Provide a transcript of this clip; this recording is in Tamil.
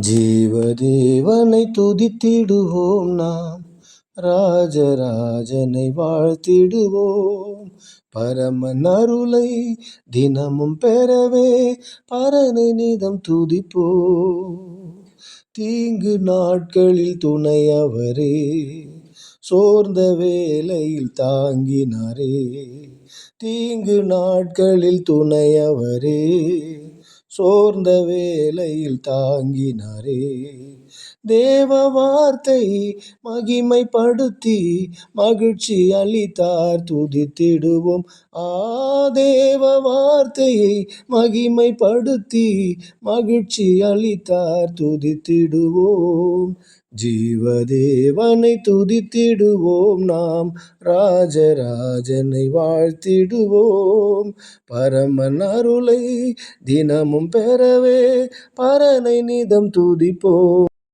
ஜீவதேவனை துதித்திடுவோம் நாம். ராஜராஜனை வாழ்த்திடுவோம். பரமன் அருளை தினமும் பெறவே பரனை நிதம் துதிப்போம். தீங்கு நாட்களில் துணையவரே சோர்ந்த வேலையில் தாங்கினாரே. தீங்கு நாட்களில் துணையவரே சோர்ந்த வேலையில் தாங்கினாரே. தேவ வார்த்தை மகிமைப்படுத்தி மகிழ்ச்சி அளித்தார் துதித்திடுவோம். ஆ தேவ வார்த்தையை மகிமைப்படுத்தி மகிழ்ச்சி அளித்தார் துதித்திடுவோம். ஜீவதேவனை துதித்திடுவோம் நாம் ராஜராஜனை வாழ்த்திடுவோம். பரமன் அருளை தினமும் பெறவே பரனை நிதம் துதிப்போ